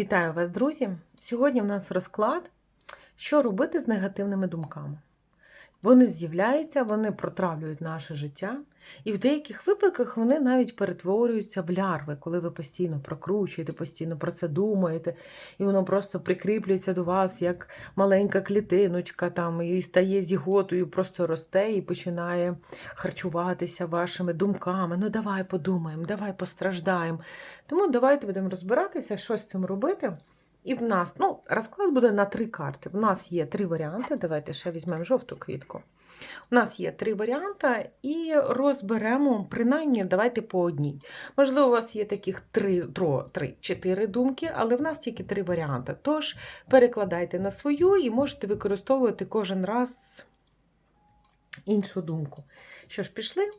Вітаю вас, друзі! Сьогодні в нас розклад, що робити з негативними думками. Вони з'являються, вони протравлюють наше життя, і в деяких випадках вони навіть перетворюються в лярви, коли ви постійно прокручуєте, постійно про це думаєте, і воно просто прикріплюється до вас як маленька клітиночка, там, і стає зіготою, просто росте і починає харчуватися вашими думками. Ну, давай подумаємо, давай постраждаємо. Тому давайте будемо розбиратися, що з цим робити. І в нас, ну, розклад буде на три карти. В нас є три варіанти. Давайте ще візьмемо жовту квітку. У нас є три варіанти, і розберемо, принаймні, давайте по одній. Можливо, у вас є таких три, три, чотири думки, але в нас тільки три варіанти. Тож перекладайте на свою і можете використовувати кожен раз іншу думку. Що ж, пішли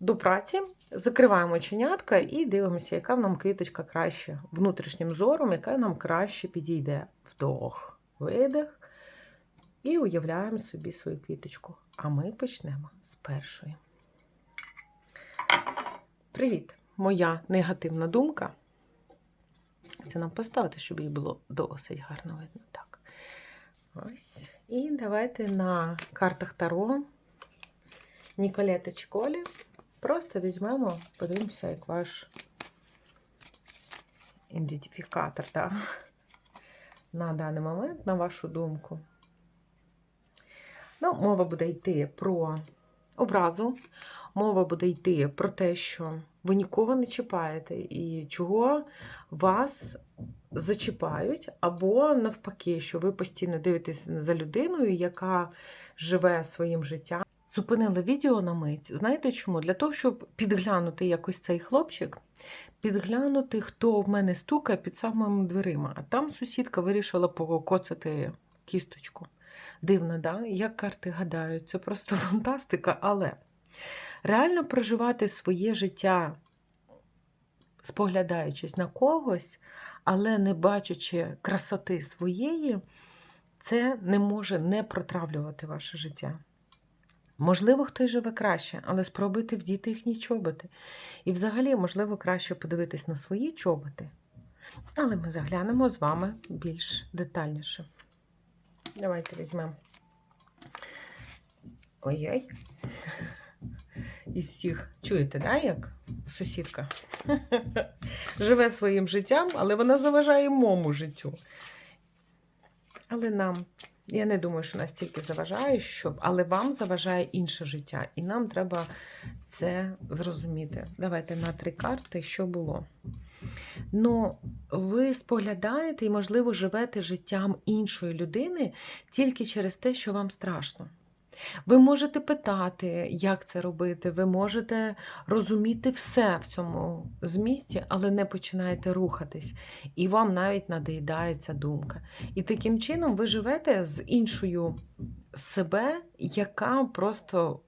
до праці. Закриваємо оченятка і дивимося, яка нам квіточка краще внутрішнім зором, яка нам краще підійде. Вдох, видих. І уявляємо собі свою квіточку. А ми почнемо з першої. Привіт! Моя негативна думка. Це нам поставити, щоб її було досить гарно видно. Так. Ось. І давайте на картах Таро Ніколети Чколі. Просто візьмемо, подивимося, як ваш ідентифікатор так? на даний момент, на вашу думку. Ну, мова буде йти про образу, мова буде йти про те, що ви нікого не чіпаєте і чого вас зачіпають, або навпаки, що ви постійно дивитесь за людиною, яка живе своїм життям. Зупинила відео на мить. Знаєте чому? Для того, щоб підглянути якось цей хлопчик, підглянути, хто в мене стукає під самими дверима. А там сусідка вирішила покоцати кісточку. Дивно, да? як карти гадають, це просто фантастика. Але реально проживати своє життя, споглядаючись на когось, але не бачачи красоти своєї, це не може не протравлювати ваше життя. Можливо, хтось живе краще, але спробуйте вдіти їхні чоботи. І взагалі, можливо, краще подивитись на свої чоботи. Але ми заглянемо з вами більш детальніше. Давайте візьмемо. Ой-ой. Із всіх. Чуєте, да, як сусідка? Живе своїм життям, але вона заважає моєму життю. Але нам я не думаю, що настільки заважає, щоб, але вам заважає інше життя. І нам треба це зрозуміти. Давайте на три карти, що було. Ну, ви споглядаєте і, можливо, живете життям іншої людини тільки через те, що вам страшно. Ви можете питати, як це робити, ви можете розуміти все в цьому змісті, але не починаєте рухатись. І вам навіть надоїдається думка. І таким чином ви живете з іншою себе, яка просто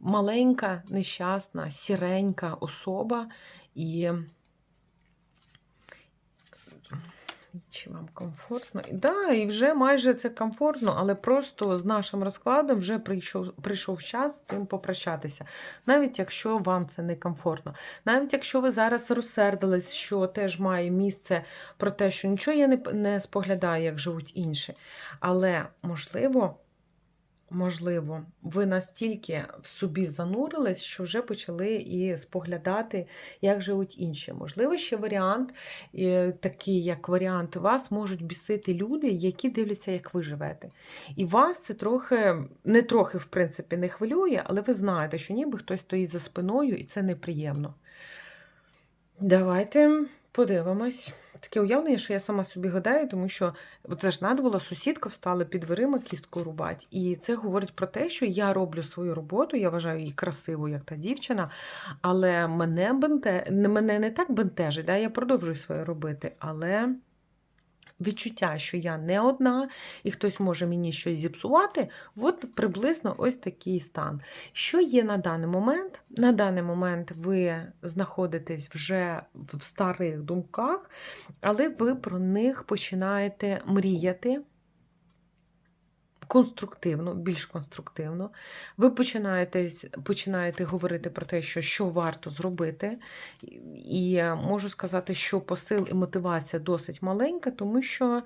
маленька, нещасна, сіренька особа. І чи вам комфортно? Да, і вже майже це комфортно, але просто з нашим розкладом вже прийшов прийшов час з цим попрощатися. Навіть якщо вам це не комфортно. Навіть якщо ви зараз розсердились, що теж має місце про те, що нічого я не, не споглядаю, як живуть інші. Але, можливо, Можливо, ви настільки в собі занурились, що вже почали і споглядати, як живуть інші. Можливо, ще варіант, такий як варіант, вас можуть бісити люди, які дивляться, як ви живете. І вас це трохи, не трохи, в принципі, не хвилює, але ви знаєте, що ніби хтось стоїть за спиною, і це неприємно. Давайте подивимось. Таке уявлення, що я сама собі гадаю, тому що це ж треба було, сусідка встала під дверима кістку рубати. І це говорить про те, що я роблю свою роботу, я вважаю її красивою, як та дівчина, але мене бенте... мене не так бентежить, да? я продовжую своє робити, але відчуття, що я не одна, і хтось може мені щось зіпсувати, от приблизно ось такий стан. Що є на даний момент? На даний момент ви знаходитесь вже в старих думках, але ви про них починаєте мріяти. Конструктивно, більш конструктивно. Ви починаєте, починаєте говорити про те, що, що варто зробити. І можу сказати, що посил і мотивація досить маленька, тому що.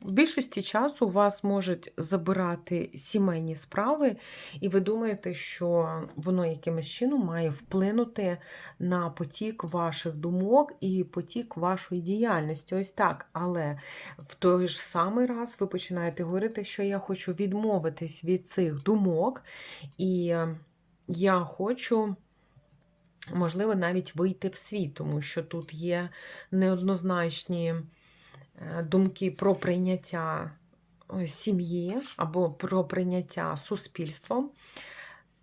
В більшості часу вас можуть забирати сімейні справи, і ви думаєте, що воно якимось чином має вплинути на потік ваших думок і потік вашої діяльності. Ось так. Але в той ж самий раз ви починаєте говорити, що я хочу відмовитись від цих думок, і я хочу. Можливо, навіть вийти в світ, тому що тут є неоднозначні думки про прийняття е, сім'ї або про прийняття суспільством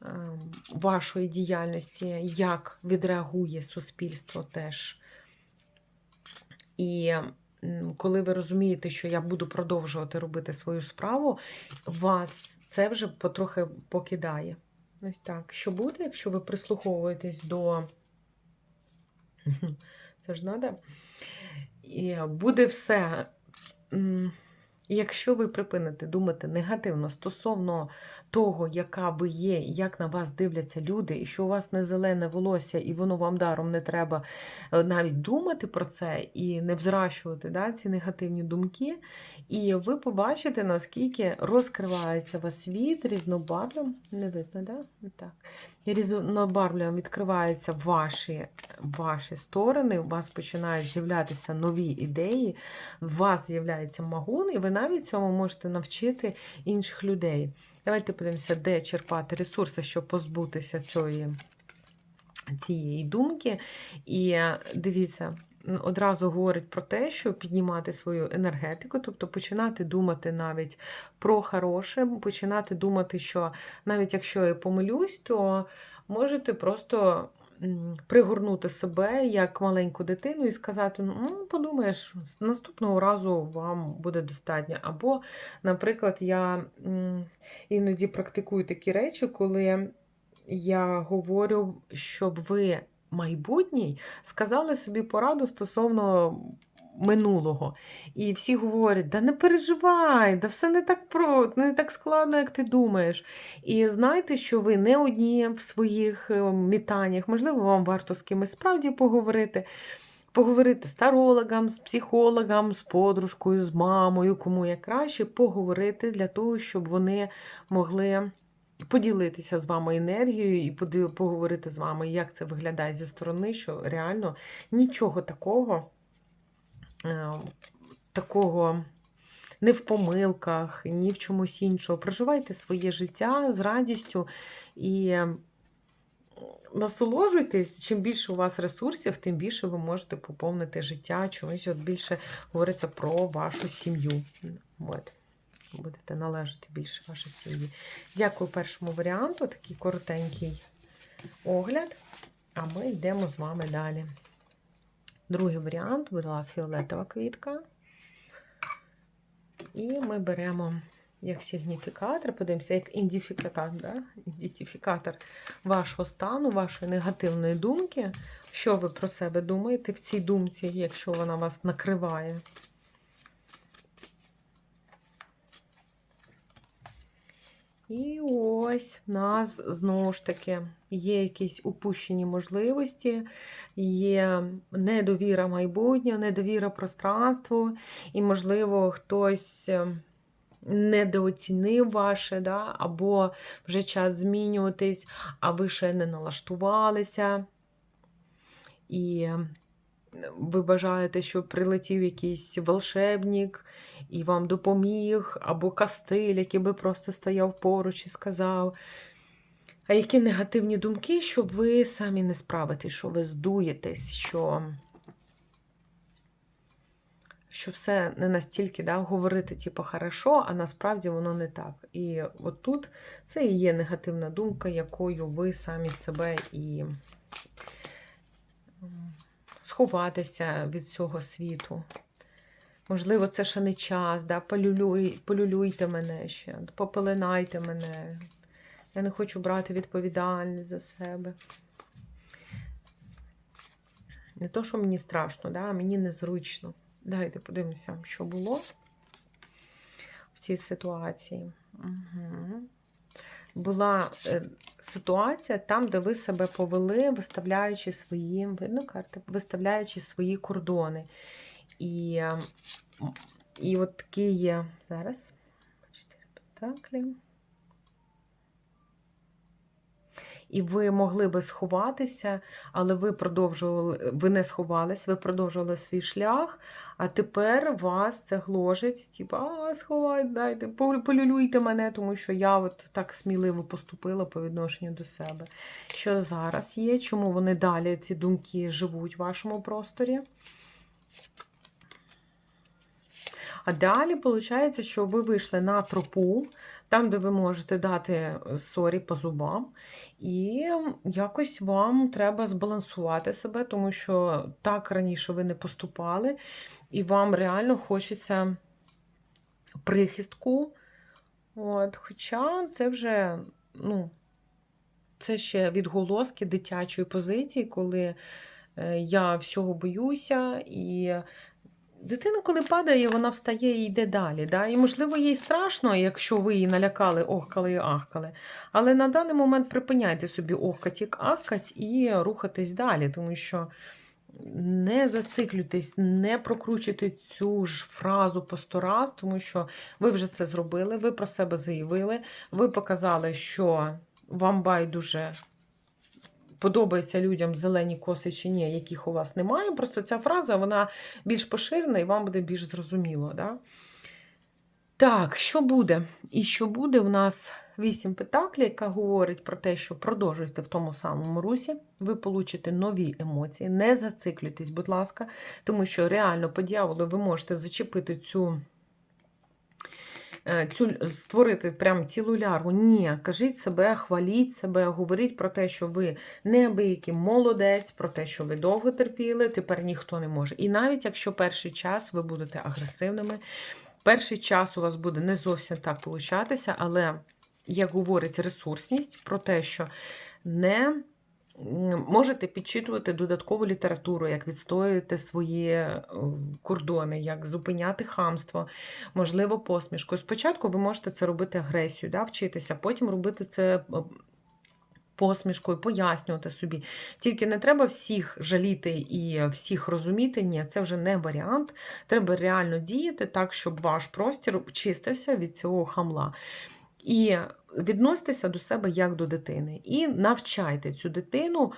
е, вашої діяльності, як відреагує суспільство теж. І коли ви розумієте, що я буду продовжувати робити свою справу, вас це вже потрохи покидає. Ось так. Що буде, якщо ви прислуховуєтесь до. Це ж треба. І буде все. Якщо ви припините думати негативно стосовно того, яка ви є, як на вас дивляться люди, і що у вас не зелене волосся, і воно вам даром не треба е, навіть думати про це і не взращувати да, ці негативні думки, і ви побачите, наскільки розкривається вас світ різнобарвлям. Не видно, да? так? Різнобарвлям відкриваються ваші, ваші сторони, у вас починають з'являтися нові ідеї, у вас з'являється магун, і ви навіть цьому можете навчити інших людей. Давайте подивимося, де черпати ресурси, щоб позбутися цієї, цієї думки. І дивіться, одразу говорить про те, що піднімати свою енергетику, тобто починати думати навіть про хороше, починати думати, що навіть якщо я помилюсь, то можете просто пригорнути себе як маленьку дитину і сказати: ну, подумаєш, наступного разу вам буде достатньо. Або, наприклад, я іноді практикую такі речі, коли я говорю, щоб ви майбутній сказали собі пораду стосовно минулого. І всі говорять: да не переживай, да все не так про, не так складно, як ти думаєш. І знайте, що ви не одні в своїх е, мітаннях, можливо, вам варто з кимось справді поговорити. Поговорити з тарологом, з психологом, з подружкою, з мамою, кому як краще, поговорити для того, щоб вони могли поділитися з вами енергією і поговорити з вами, як це виглядає зі сторони, що реально нічого такого, такого не в помилках, ні в чомусь іншому. Проживайте своє життя з радістю і е, насолоджуйтесь, чим більше у вас ресурсів, тим більше ви можете поповнити життя, чомусь от більше говориться про вашу сім'ю. От будете належати більше вашій сім'ї. Дякую першому варіанту, такий коротенький огляд. А ми йдемо з вами далі. Другий варіант була фіолетова квітка. І ми беремо як сигніфікатор, подивимося, як ідентифікатор, да? ідентифікатор вашого стану, вашої негативної думки. Що ви про себе думаєте в цій думці, якщо вона вас накриває? І ось в нас знову ж таки є якісь упущені можливості, є недовіра майбутнього, недовіра пространству, і, можливо, хтось е, недооцінив ваше, да? або вже час змінюватись, а ви ще не налаштувалися. І ви бажаєте, щоб прилетів якийсь волшебник і вам допоміг, або кастиль, який би просто стояв поруч і сказав. А які негативні думки, щоб ви самі не справитесь, що ви здуєтесь, що що все не настільки да, говорити, типу, хорошо, а насправді воно не так. І от тут це і є негативна думка, якою ви самі себе і сховатися від цього світу. Можливо, це ще не час, да? Полюлюй, полюлюйте мене ще, попеленайте мене. Я не хочу брати відповідальність за себе. Не то, що мені страшно, да? а мені незручно. Давайте подивимося, що було. в цій ситуації? Угу. Була е, ситуація там, де ви себе повели, виставляючи свої, видно карти, виставляючи свої кордони. І, е, і от такі є зараз. Чотири пентаклі. І ви могли би сховатися, але ви продовжували, ви не сховались, ви продовжували свій шлях, а тепер вас це гложить, типу, а, сховай, дайте, пол- полюлюйте мене, тому що я от так сміливо поступила по відношенню до себе. Що зараз є? Чому вони далі, ці думки, живуть в вашому просторі? А далі виходить, що ви вийшли на тропу, там, де ви можете дати е, сорі по зубам, і якось вам треба збалансувати себе, тому що так раніше ви не поступали, і вам реально хочеться прихистку. От, Хоча це вже, ну, це ще відголоски дитячої позиції, коли е, я всього боюся, і дитина, коли падає, вона встає і йде далі. Да? І, можливо, їй страшно, якщо ви її налякали, охкали і ахкали. Але на даний момент припиняйте собі охкать і ахкать і рухатись далі, тому що не зациклюйтесь, не прокручуйте цю ж фразу по сто раз, тому що ви вже це зробили, ви про себе заявили, ви показали, що вам байдуже подобається людям зелені коси чи ні, яких у вас немає. Просто ця фраза вона більш поширена і вам буде більш зрозуміло. Да? Так, що буде? І що буде? У нас вісім петаклів, яка говорить про те, що продовжуйте в тому самому русі, ви получите нові емоції. Не зациклюйтесь, будь ласка, тому що реально по дьяволу ви можете зачепити цю. Е, Цю створити прям цілу лярву. Ні, кажіть себе, хваліть себе, говоріть про те, що ви неабиякий молодець, про те, що ви довго терпіли, тепер ніхто не може. І навіть якщо перший час ви будете агресивними, перший час у вас буде не зовсім так получатися, але, як говорить ресурсність, про те, що не можете підчитувати додаткову літературу, як відстоювати свої е, кордони, як зупиняти хамство, можливо, посмішкою. Спочатку ви можете це робити агресію, да, вчитися, потім робити це. е, Посмішкою, пояснювати собі. Тільки не треба всіх жаліти і всіх розуміти. Ні, це вже не варіант. Треба реально діяти так, щоб ваш простір чистився від цього хамла. І відноситися до себе як до дитини. І навчайте цю дитину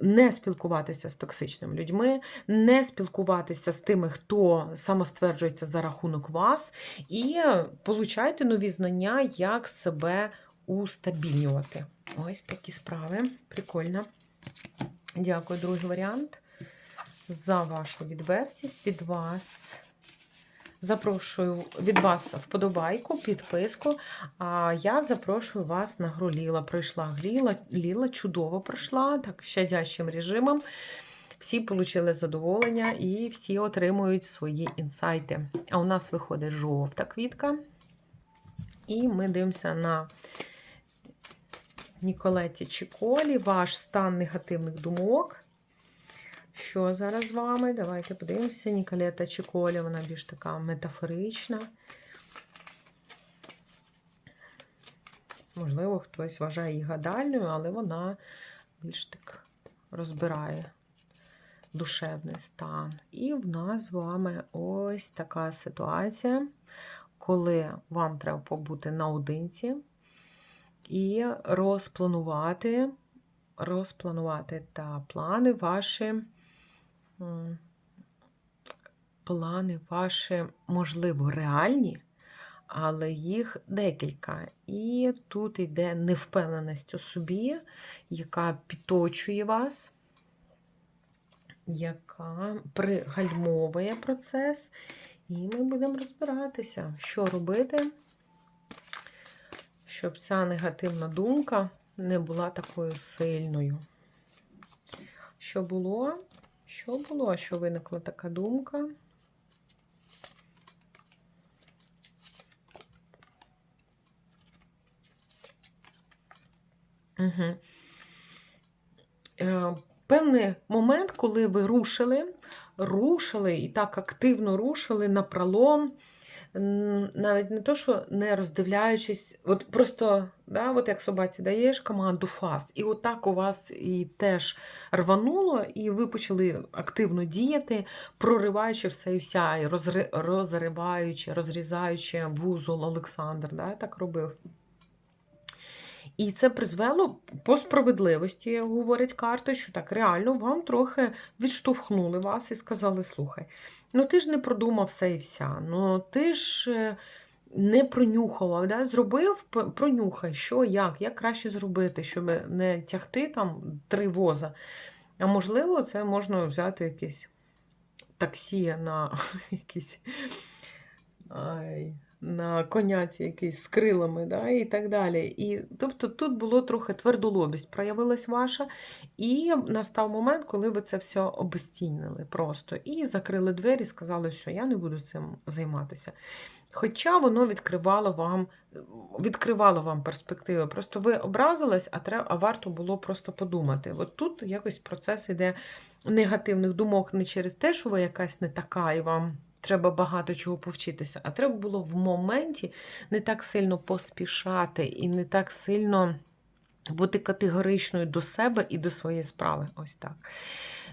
не спілкуватися з токсичними людьми, не спілкуватися з тими, хто самостверджується за рахунок вас, і получайте нові знання, як себе устабільнювати. Ось такі справи. Прикольно. Дякую, другий варіант, за вашу відвертість від вас. Запрошую від вас вподобайку, підписку. А я запрошую вас на гру Ліла. Пройшла гріла, Ліла чудово пройшла, так щадящим режимом. Всі отримали задоволення і всі отримують свої інсайти. А у нас виходить жовта квітка. І ми дивимося на Ніколеті Чіколі, ваш стан негативних думок. Що зараз з вами? Давайте подивимося. Ніколета Чіколі, вона більш така метафорична. Можливо, хтось вважає її гадальною, але вона більш так розбирає душевний стан. І в нас з вами ось така ситуація, коли вам треба побути наодинці і розпланувати, розпланувати та плани ваші. Плани ваші, можливо, реальні, але їх декілька. І тут йде невпевненість у собі, яка підточує вас, яка пригальмовує процес. І ми будемо розбиратися, що робити, щоб ця негативна думка не була такою сильною. Що було? Що було, що виникла така думка? Угу. Е, певний момент, коли ви рушили, рушили і так активно рушили на пролом, навіть не то, що не роздивляючись, от просто, да, от як собаці даєш команду фас, і отак у вас і теж рвануло, і ви почали активно діяти, прориваючи все і вся, і розри, розриваючи, розрізаючи вузол Олександр, да, так робив. І це призвело по справедливості, говорять карти, що так реально вам трохи відштовхнули вас і сказали: слухай, ну ти ж не продумав все і вся, ну ти ж е, не пронюхав, да? зробив, пронюхай, що, як, як краще зробити, щоб не тягти там три воза. А можливо, це можна взяти якесь таксі на якісь. На коняці якийсь з крилами, да, і так далі. І, тобто тут було трохи твердолобість проявилась ваша, і настав момент, коли ви це все обезцінили просто. І закрили двері, сказали, що я не буду цим займатися. Хоча воно відкривало вам, відкривало вам перспективи. Просто ви образились, а треба, а варто було просто подумати. От тут якось процес іде негативних думок не через те, що ви якась не така і вам треба багато чого повчитися, а треба було в моменті не так сильно поспішати і не так сильно бути категоричною до себе і до своєї справи. Ось так.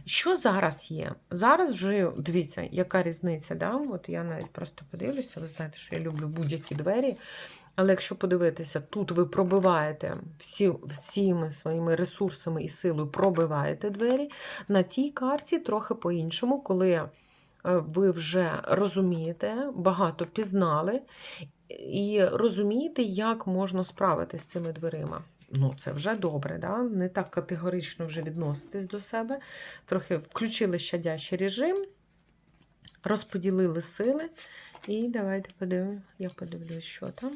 Що зараз є? Зараз вже дивіться, яка різниця. Да? От я навіть просто подивлюся, ви знаєте, що я люблю будь-які двері. Але якщо подивитися, тут ви пробиваєте всі, всіми своїми ресурсами і силою пробиваєте двері. На цій карті трохи по-іншому, коли ви вже розумієте, багато пізнали і розумієте, як можна справитися з цими дверима. Ну, це вже добре, да? не так категорично вже відноситись до себе. Трохи включили щадящий режим, розподілили сили. І давайте подивимо, я подивлюсь, що там.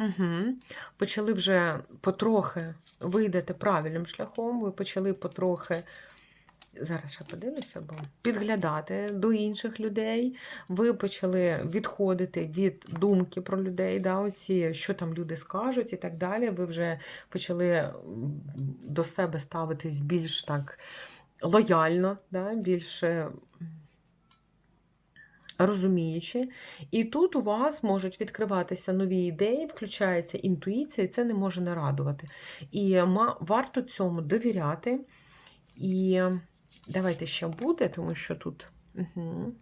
Угу. Почали вже потрохи ви йдете правильним шляхом, ви почали потрохи. Зараз ще подивлюся, бо підглядати до інших людей. Ви почали відходити від думки про людей, да, оці, що там люди скажуть і так далі. Ви вже почали до себе ставитись більш так лояльно, да, більш е, розуміючи. І тут у вас можуть відкриватися нові ідеї, включається інтуїція, і це не може не радувати. І варто цьому довіряти. І давайте ще буде, тому що тут. Угу.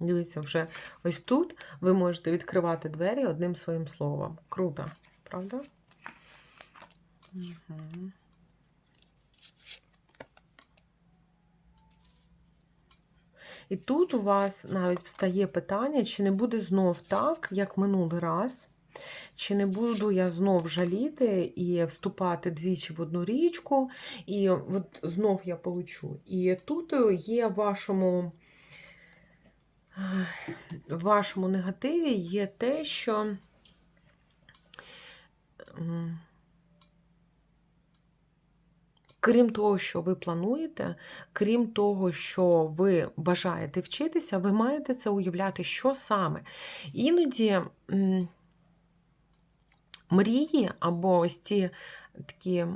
Дивіться, вже ось тут ви можете відкривати двері одним своїм словом. Круто, правда? Угу. І тут у вас навіть встає питання, чи не буде знов так, як минулий раз, чи не буду я знов жаліти і вступати двічі в одну річку, і от знов я получу. І тут є в вашому, в вашому негативі є те, що. Крім того, що ви плануєте, крім того, що ви бажаєте вчитися, ви маєте це уявляти, що саме. Іноді мрії або ось ці такі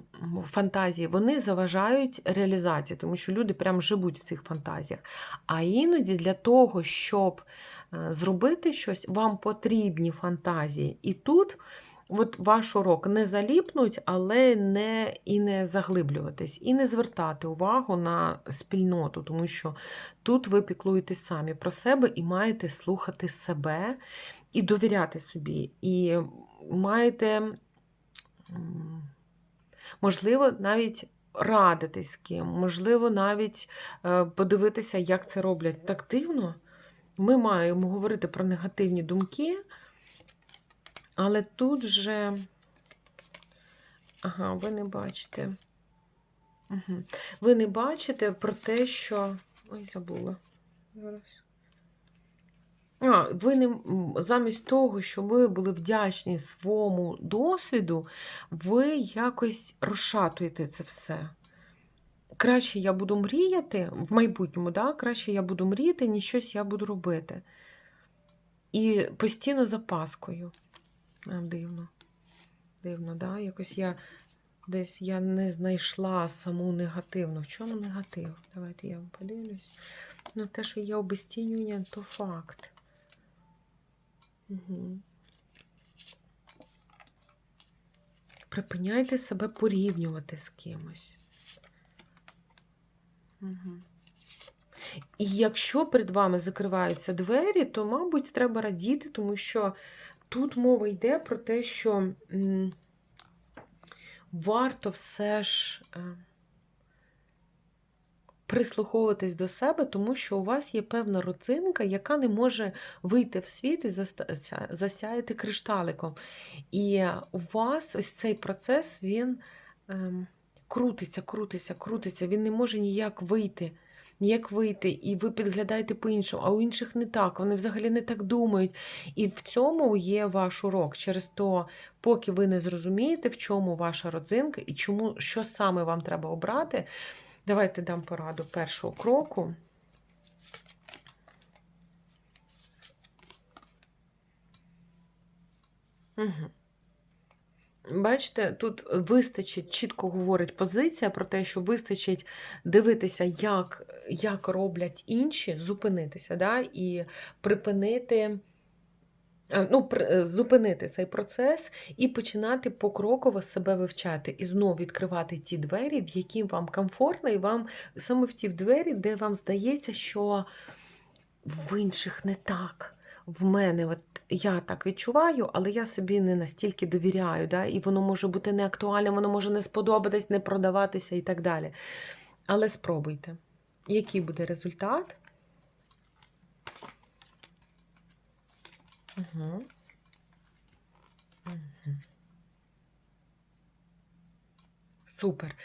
фантазії, вони заважають реалізації, тому що люди прям живуть в цих фантазіях. А іноді для того, щоб е, зробити щось, вам потрібні фантазії. І тут от ваш урок не заліпнуть, але не і не заглиблюватись, і не звертати увагу на спільноту, тому що тут ви піклуєтесь самі про себе і маєте слухати себе і довіряти собі. І маєте, можливо, навіть радитись з ким, можливо, навіть е, подивитися, як це роблять так дивно. Ми маємо говорити про негативні думки. Але тут же. Ага, ви не бачите. Угу. Ви не бачите про те, що. Ой, забула. Зараз. А, ви не замість того, щоб ви були вдячні своєму досвіду, ви якось розшатуєте це все. Краще я буду мріяти в майбутньому, да? краще я буду мріяти, ніж щось я буду робити. І постійно запаскою. Дивно. Дивно, да? Якось я Десь я не знайшла саму негативну. В чому негатив? Давайте я вам подивлюсь. Ну, те, що є обесцінювання, то факт. Угу. Припиняйте себе порівнювати з кимось. Угу. І якщо перед вами закриваються двері, то, мабуть, треба радіти, тому що тут мова йде про те, що варто все ж е, прислуховуватись до себе, тому що у вас є певна родзинка, яка не може вийти в світ і засяяти кришталиком. І у вас ось цей процес, він ем, крутиться, крутиться, крутиться, він не може ніяк вийти. Ніяк вийти, і ви підглядаєте по-іншому, а у інших не так, вони взагалі не так думають. І в цьому є ваш урок. Через то, поки ви не зрозумієте, в чому ваша родзинка і чому, що саме вам треба обрати, давайте дам пораду першого кроку. Угу. Бачите, тут вистачить, чітко говорить позиція про те, що вистачить дивитися, як, як роблять інші, зупинитися, да, і припинити, е, ну, е, зупинити цей процес і починати покроково себе вивчати, і знову відкривати ті двері, в які вам комфортно, і вам саме в ті двері, де вам здається, що в інших не так. В мене, от я так відчуваю, але я собі не настільки довіряю, да? і воно може бути не актуальне, воно може не сподобатись, не продаватися і так далі. Але спробуйте. Який буде результат? Угу. Угу. Супер.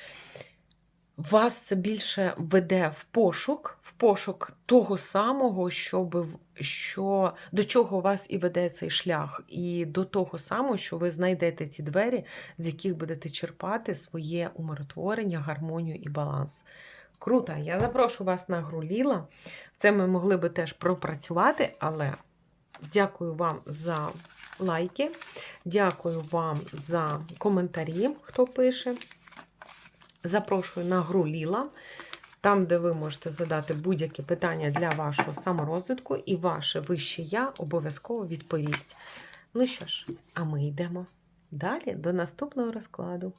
Вас це більше веде в пошук, в пошук того самого, щоб, що, до чого вас і веде цей шлях, і до того самого, що ви знайдете ті двері, з яких будете черпати своє умиротворення, гармонію і баланс. Круто! Я запрошую вас на гру Ліла. Це ми могли би теж пропрацювати, але дякую вам за лайки, дякую вам за коментарі, хто пише. Запрошую на гру Ліла, там, де ви можете задати будь-які питання для вашого саморозвитку, і ваше вище я обов'язково відповість. Ну що ж, а ми йдемо далі до наступного розкладу.